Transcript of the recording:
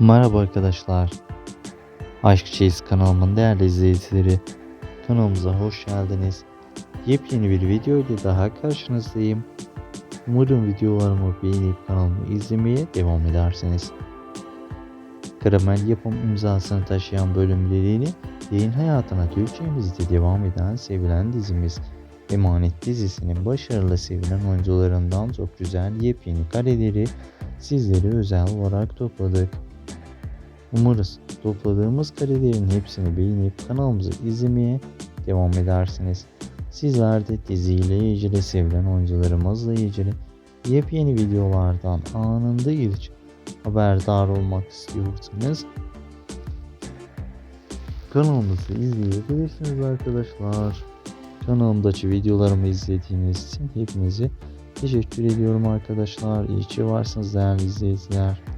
Merhaba arkadaşlar. Aşk Chase kanalımın değerli izleyicileri. Kanalımıza hoş geldiniz. Yepyeni bir video ile daha karşınızdayım. Umarım videolarımı beğenip kanalımı izlemeye devam edersiniz. Karamel yapım imzasını taşıyan bölümleriyle yayın hayatına Türkçemizde devam eden sevilen dizimiz Emanet dizisinin başarılı sevilen oyuncularından çok güzel yepyeni kareleri sizlere özel olarak topladık. Umarız topladığımız karelerin hepsini beğenip kanalımızı izlemeye devam edersiniz. Sizler de diziyle ilgili sevilen oyuncularımızla ilgili yepyeni videolardan anında ilk haberdar olmak istiyorsanız kanalımızı izleyebilirsiniz arkadaşlar. Kanalımdaki videolarımı izlediğiniz için hepinize teşekkür ediyorum arkadaşlar. İyi ki varsınız değerli izleyiciler.